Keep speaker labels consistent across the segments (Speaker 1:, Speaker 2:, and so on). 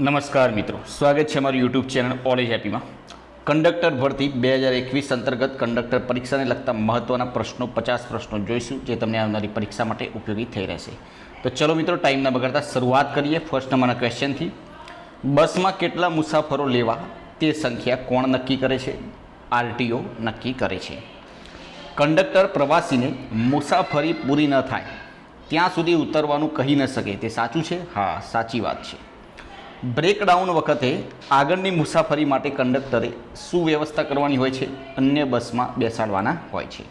Speaker 1: નમસ્કાર મિત્રો. સ્વાગત છે અમારું યુટ્યુબ ચેનલ ઓલેજ હેપીમાં કંડક્ટર ભરતી બે હજાર એકવીસ અંતર્ગત કંડક્ટર પરીક્ષાને લગતા મહત્ત્વના પ્રશ્નો, પચાસ પ્રશ્નો જોઈશું, જે તમને આવનારી પરીક્ષા માટે ઉપયોગી થઈ રહેશે. તો ચલો મિત્રો ટાઈમ ન બગાડતા શરૂઆત કરીએ ફર્સ્ટ નંબરના ક્વેશ્ચનથી બસમાં કેટલા મુસાફરો લેવા તે સંખ્યા કોણ નક્કી કરે છે? આરટીઓ નક્કી કરે છે. કંડક્ટર પ્રવાસીને મુસાફરી પૂરી ન થાય, ત્યાં સુધી ઉતરવાનું કહી ન શકે. તે સાચું છે? હા, સાચી વાત છે. બ્રેકડાઉન વખતે આગળની મુસાફરી માટે કંડક્ટરે શું વ્યવસ્થા કરવાની હોય છે, અન્ય બસમાં બેસાડવાના હોય છે.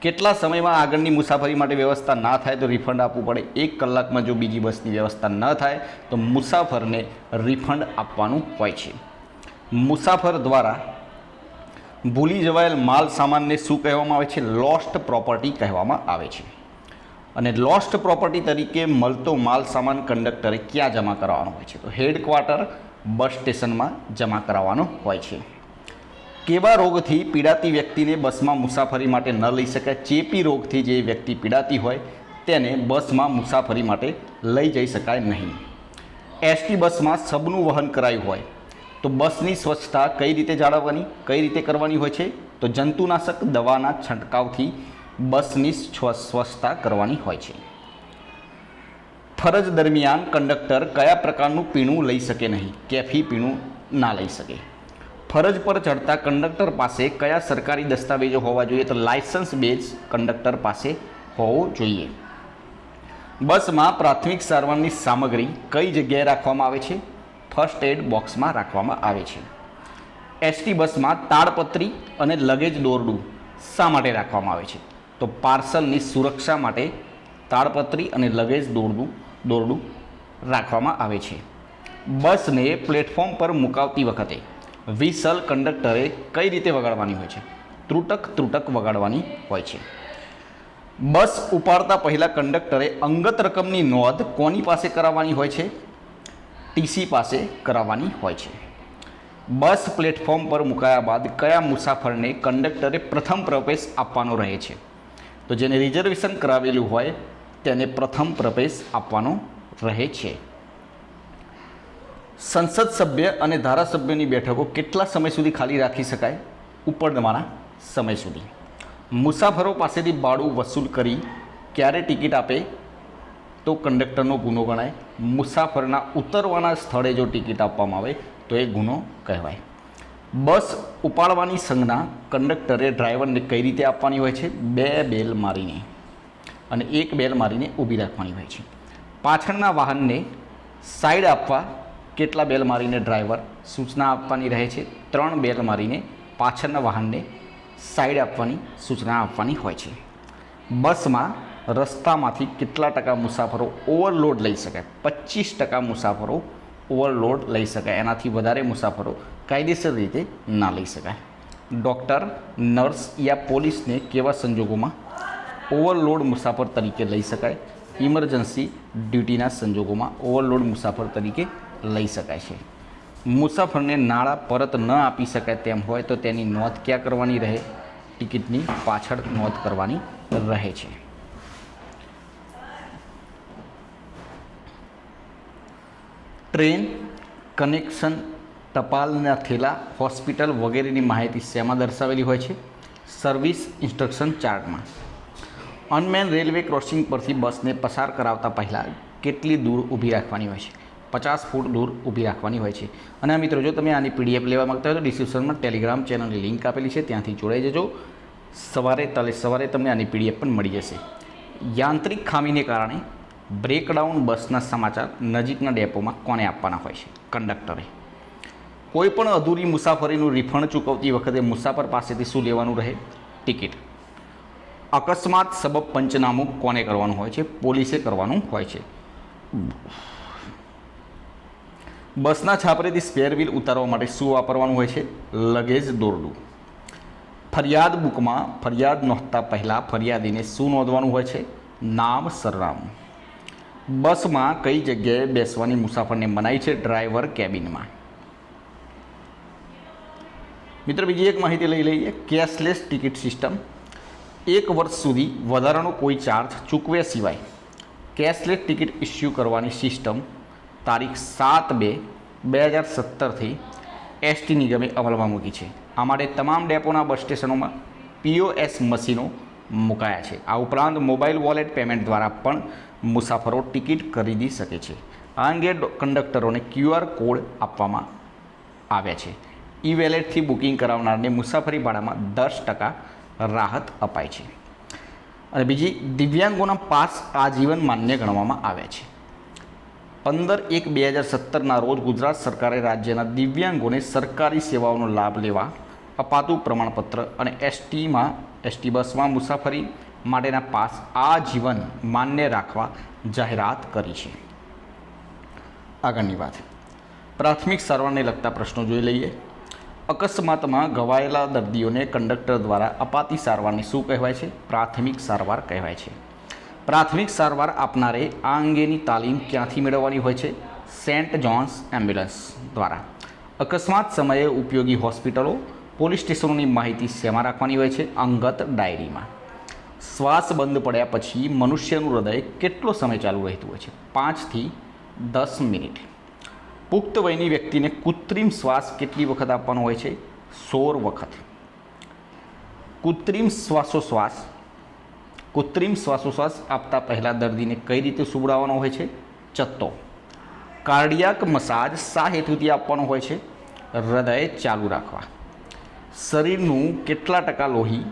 Speaker 1: કેટલા સમયમાં આગળની મુસાફરી માટે વ્યવસ્થા ના થાય તો રિફંડ આપવું પડે. એક કલાકમાં જો બીજી બસની વ્યવસ્થા ન થાય તો મુસાફરને રિફંડ આપવાનું હોય છે. મુસાફર દ્વારા ભૂલી જવાયેલ માલ સામાનને શું કહેવામાં આવે છે? લોસ્ટ પ્રોપર્ટી કહેવામાં આવે છે. અને લોસ્ટ પ્રોપર્ટી તરીકે મળતો માલ સામાન કંડક્ટરે ક્યાં જમા કરાવવાનો હોય છે? તો હેડક્વાર્ટર બસ સ્ટેશનમાં જમા કરાવવાનો હોય છે. કેવા રોગથી પીડાતી વ્યક્તિને બસમાં મુસાફરી માટે ન લઈ શકાય? ચેપી રોગથી જે વ્યક્તિ પીડાતી હોય તેને બસમાં મુસાફરી માટે લઈ જઈ શકાય નહીં. એસટી બસમાં સબનું વહન કરાયું હોય, તો બસની સ્વચ્છતા કઈ રીતે જાળવવાની, કઈ રીતે કરવાની હોય છે? તો જંતુનાશક દવાના છંટકાવથી બસની સ્વ- સ્વચ્છતા કરવાની હોય છે. ફરજ દરમિયાન કંડક્ટર કયા પ્રકારનું પીણું લઈ શકે નહીં, કેફી પીણું ના લઈ શકે. ફરજ પર ચડતા કંડક્ટર પાસે કયા સરકારી દસ્તાવેજો હોવા જોઈએ તો લાયસન્સ બેઝ કંડક્ટર પાસે હોવો જોઈએ. બસમાં પ્રાથમિક સારવારની સામગ્રી કઈ જગ્યાએ રાખવામાં આવે છે? ફર્સ્ટ એડ બોક્સમાં રાખવામાં આવે છે. એસટી બસમાં તાડપત્રી અને લગેજ દોરડું શા માટે રાખવામાં આવે છે? તો પાર્સલની સુરક્ષા માટે તાડપત્રી અને લગેજ દોરડું દોરડું રાખવામાં આવે છે. બસને પ્લેટફોર્મ પર મુકાવતી વખતે વિસલ કંડક્ટરે કઈ રીતે વગાડવાની હોય છે? ત્રુટક ત્રુટક વગાડવાની હોય છે. બસ ઉપાડતા પહેલાં કંડક્ટરે અંગત રકમની નોંધ કોની પાસે કરાવવાની હોય છે? ટીસી પાસે કરાવવાની હોય છે. બસ પ્લેટફોર્મ પર મુકાયા બાદ કયા મુસાફરને કંડક્ટરે પ્રથમ પ્રવેશ આપવાનો રહે છે? તો જેને રિઝર્વેશન કરાવેલું હોય, તેને પ્રથમ પ્રવેશ આપવાનો રહે છે. સંસદ સભ્ય અને ધારાસભ્યની બેઠકો કેટલા સમય સુધી ખાલી રાખી શકાય? ઉપરવાના સમય સુધી. મુસાફરો પાસેથી ભાડું વસૂલ કરી ક્યારે ટિકિટ આપે? તો કંડક્ટરનો ગુનો ગણાય. મુસાફરના ઉતરવાના સ્થળે જો ટિકિટ આપવામાં આવે, તો એ ગુનો કહેવાય. બસ ઉપાડવાની સંજ્ઞા કંડક્ટરે ડ્રાઈવરને કઈ રીતે આપવાની હોય છે? બે બેલ મારીને અને એક બેલ મારીને ઊભી રાખવાની હોય છે. પાછળના વાહનને સાઈડ આપવા કેટલા બેલ મારીને ડ્રાઈવર સૂચના આપવાની રહે છે? ત્રણ બેલ મારીને પાછળના વાહનને સાઈડ આપવાની સૂચના આપવાની હોય છે. બસમાં રસ્તામાંથી કેટલા ટકા મુસાફરો ઓવરલોડ લઈ શકાય પચીસ ટકા મુસાફરો ઓવરલોડ લઈ શકાય. એનાથી વધારે મુસાફરો કાયદેસર રીતે ના લઈ શકાય. ડૉક્ટર, નર્સ યા પોલીસને કેવા સંજોગોમાં ઓવરલોડ મુસાફર તરીકે લઈ શકાય? ઇમરજન્સી ડ્યુટીના સંજોગોમાં ઓવરલોડ મુસાફર તરીકે લઈ શકાય છે. મુસાફરને નાણાં પરત ન આપી શકાય તેમ હોય તો તેની નોંધ ક્યાં કરવાની રહે? ટિકિટની પાછળ નોંધ કરવાની રહે છે. ટ્રેન, કનેક્શન, ટપાલના થેલા, હોસ્પિટલ વગેરેની માહિતી શેમાં દર્શાવેલી હોય છે? સર્વિસ ઇન્સ્ટ્રક્શન ચાર્ટમાં. અનમેન રેલવે ક્રોસિંગ પરથી બસને પસાર કરાવતા પહેલાં કેટલી દૂર ઊભી રાખવાની હોય છે? પચાસ ફૂટ દૂર ઊભી રાખવાની હોય છે. અને આ મિત્રો, જો તમે આની પીડીએફ લેવા માગતા હોય તો ડિસ્ક્રિપ્શનમાં ટેલિગ્રામ ચેનલની લિંક આપેલી છે. ત્યાંથી જોડાઈ જજો. સવારે તલે સવારે તમને આની પીડીએફ પણ મળી જશે. યાંત્રિક ખામીને કારણે બ્રેકડાઉન બસના સમાચાર નજીકના ડેપોમાં કોને આપવાના હોય છે? કંડક્ટરે. કોઈપણ અધૂરી મુસાફરીનું રિફંડ ચૂકવતી વખતે મુસાફર પાસેથી શું લેવાનું રહે? ટિકિટ. અકસ્માત સબબ પંચનામું કોને કરવાનું હોય છે? પોલીસે કરવાનું હોય છે. બસના છાપરેથી સ્પેર ઉતારવા માટે શું વાપરવાનું હોય છે? લગેજ દોરડું. ફરિયાદ બુકમાં ફરિયાદ નોંધતા પહેલાં ફરિયાદીને શું નોંધવાનું હોય છે? નામ સરનામું. બસમાં કઈ જગ્યાએ બેસવાની મુસાફરને મનાઈ છે ડ્રાઈવર કેબિનમાં? મિત્ર, બીજી એક માહિતી લઈ લઈએ. Cashless ticket system. એક વર્ષ સુધી વધારાનો કોઈ ચાર્જ ચૂકવ્યા સિવાય કેશલેસ ટિકિટ ઇસ્યુ કરવાની સિસ્ટમ તારીખ સાત બે બે હજાર સત્તરથી એસટી નિગમે અમલમાં મૂકી છે. આ માટે તમામ ડેપોના બસ સ્ટેશનોમાં પીઓએસ મશીનો મુકાયા છે. આ ઉપરાંત મોબાઈલ વોલેટ પેમેન્ટ દ્વારા પણ મુસાફરો ટિકિટ ખરીદી શકે છે. આ અંગે કંડક્ટરોને ક્યુઆર કોડ આપવામાં આવ્યા છે. ઈ વેલેટથી બુકિંગ કરાવનારને મુસાફરી ભાડામાં દસ ટકા રાહત અપાય છે. અને બીજી, દિવ્યાંગોના પાસ આજીવન માન્ય ગણવામાં આવ્યા છે. પંદર એક બે હજાર સત્તરના રોજ ગુજરાત સરકારે રાજ્યના દિવ્યાંગોને સરકારી સેવાઓનો લાભ લેવા અપાતું પ્રમાણપત્ર અને એસટીમાં એસટી બસમાં મુસાફરી માટેના પાસ આજીવન માન્ય રાખવા જાહેરાત કરી છે. આગળની વાત. પ્રાથમિક સારવારને લગતા પ્રશ્નો જોઈ લઈએ. અકસ્માતમાં ઘવાયેલા દર્દીઓને કંડક્ટર દ્વારા અપાતી સારવારને શું કહેવાય છે? પ્રાથમિક સારવાર કહેવાય છે. પ્રાથમિક સારવાર આપનારે આ અંગેની તાલીમ ક્યાંથી મેળવવાની હોય છે? સેન્ટ જોન્સ એમ્બ્યુલન્સ દ્વારા. અકસ્માત સમયે ઉપયોગી હોસ્પિટલો પોલીસ સ્ટેશનોની માહિતી શેમાં રાખવાની હોય છે? અંગત ડાયરીમાં. શ્વાસ બંધ પડ્યા પછી મનુષ્યનું હૃદય કેટલો સમય ચાલુ રહેતું હોય છે? પાંચથી દસ મિનિટ. પુખ્ત વયની વ્યક્તિને કૃત્રિમ શ્વાસ કેટલી વખત આપવાનો હોય છે? સોળ વખત. કૃત્રિમ શ્વાસોશ્વાસ. કૃત્રિમ શ્વાસોશ્વાસ આપતા પહેલાં દર્દીને કઈ રીતે સુવડાવવાનો હોય છે? ચત્તો. કાર્ડિયાક મસાજ શા હેતુથી આપવાનો હોય છે? હૃદય ચાલુ રાખવા. શરીરનું કેટલા ટકા લોહી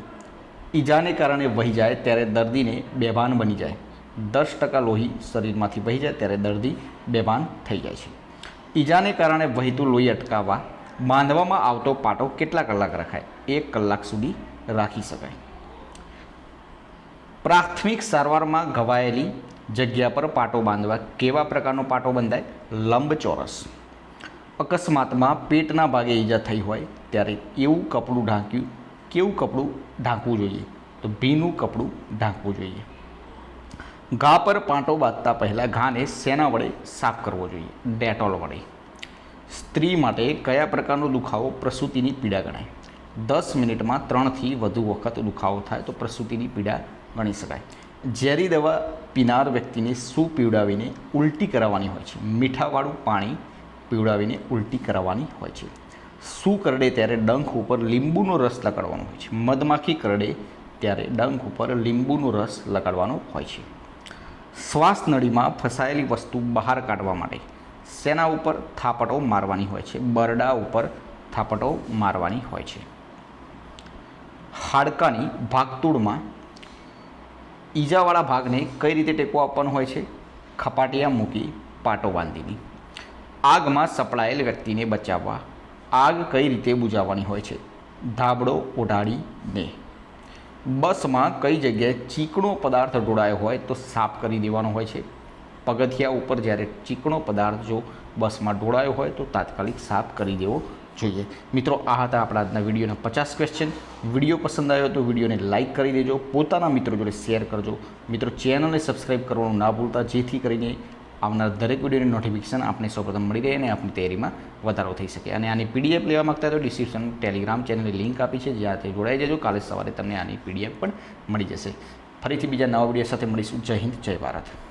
Speaker 1: ઈજાને કારણે વહી જાય ત્યારે દર્દીને બેભાન બની જાય. દસ ટકા લોહી શરીરમાંથી વહી જાય ત્યારે દર્દી બેભાન થઈ જાય છે. ઈજાને કારણે વહેતું લોહી અટકાવવા, બાંધવામાં આવતો પાટો કેટલા કલાક રખાય? એક કલાક સુધી રાખી શકાય. પ્રાથમિક સારવારમાં ઘવાયેલી જગ્યા પર પાટો બાંધવા કેવા પ્રકારનો પાટો બંધાય? લંબચોરસ. અકસ્માતમાં પેટના ભાગે ઈજા થઈ હોય ત્યારે એવું કપડું ઢાંક્યું, કેવું કપડું ઢાંકવું જોઈએ? તો ભીનું કપડું ઢાંકવું જોઈએ. ઘા પર પાટો બાંધતા પહેલાં ઘાને શેના વડે સાફ કરવો જોઈએ? ડેટોલ વડે. સ્ત્રી માટે કયા પ્રકારનો દુખાવો પ્રસૂતિની પીડા ગણાય? દસ મિનિટમાં ત્રણથી વધુ વખત દુખાવો થાય તો પ્રસૂતિની પીડા ગણી શકાય. ઝેરી દવા પીનાર વ્યક્તિને શું પીવડાવીને ઉલટી કરાવવાની હોય છે? મીઠાવાળું પાણી પીવડાવીને ઉલટી કરાવવાની હોય છે. શું કરડે ત્યારે ડંખ ઉપર લીંબુનો રસ લગાડવાનો હોય છે. મધમાખી કરડે ત્યારે ડંખ ઉપર લીંબુનો રસ લગાડવાનો હોય છે. શ્વાસ નળીમાં ફસાયેલી વસ્તુ બહાર કાઢવા માટે શેના ઉપર થાપટો મારવાની હોય છે. બરડા ઉપર થાપટો મારવાની હોય છે. હાડકાની ભાગતૂડમાં ઈજાવાળા ભાગને કઈ રીતે ટેકો આપવાનો હોય છે? ખપાટિયા મૂકી પાટો બાંધીને. આગમાં સપડાયેલ વ્યક્તિને બચાવવા. આગ કઈ રીતે બુઝાવવાની હોય છે? ધાબળો ઓઢાડીને. બસમાં કઈ જગ્યાએ ચીકણો પદાર્થ ઢોળાયો હોય તો સાફ કરી દેવાનો હોય છે. પગથિયા ઉપર જ્યારે ચીકણો પદાર્થ જો બસમાં ઢોળાયો હોય તો તાત્કાલિક સાફ કરી દેવો જોઈએ. મિત્રો, આ હતા આપણા આજના વિડીયોના પચાસ ક્વેશ્ચન વીડિયો પસંદ આવ્યો તો વિડીયોને લાઇક કરી દેજો. પોતાના મિત્રો જોડે શેર કરજો. મિત્રો ચેનલને સબસ્ક્રાઈબ કરવાનું ના ભૂલતા, જેથી કરીને આવનાર દરેક વિડીયોની નોટિફિકેશન આપને સૌપ્રથમ મળી રહે અને આપની તૈયારીમાં વધારો થઈ શકે. અને આની પીડીએફ લેવા માગતા તો ડિસ્ક્રિપ્શન ટેલિગ્રામ ચેનલની લિંક આપી છે. જ્યાંથી જોડાઈ જજો. કાલે સવારે તમને આની પીડીએફ પણ મળી જશે. ફરીથી બીજા નવા વીડિયો સાથે મળીશું. જય હિન્દ, જય ભારત.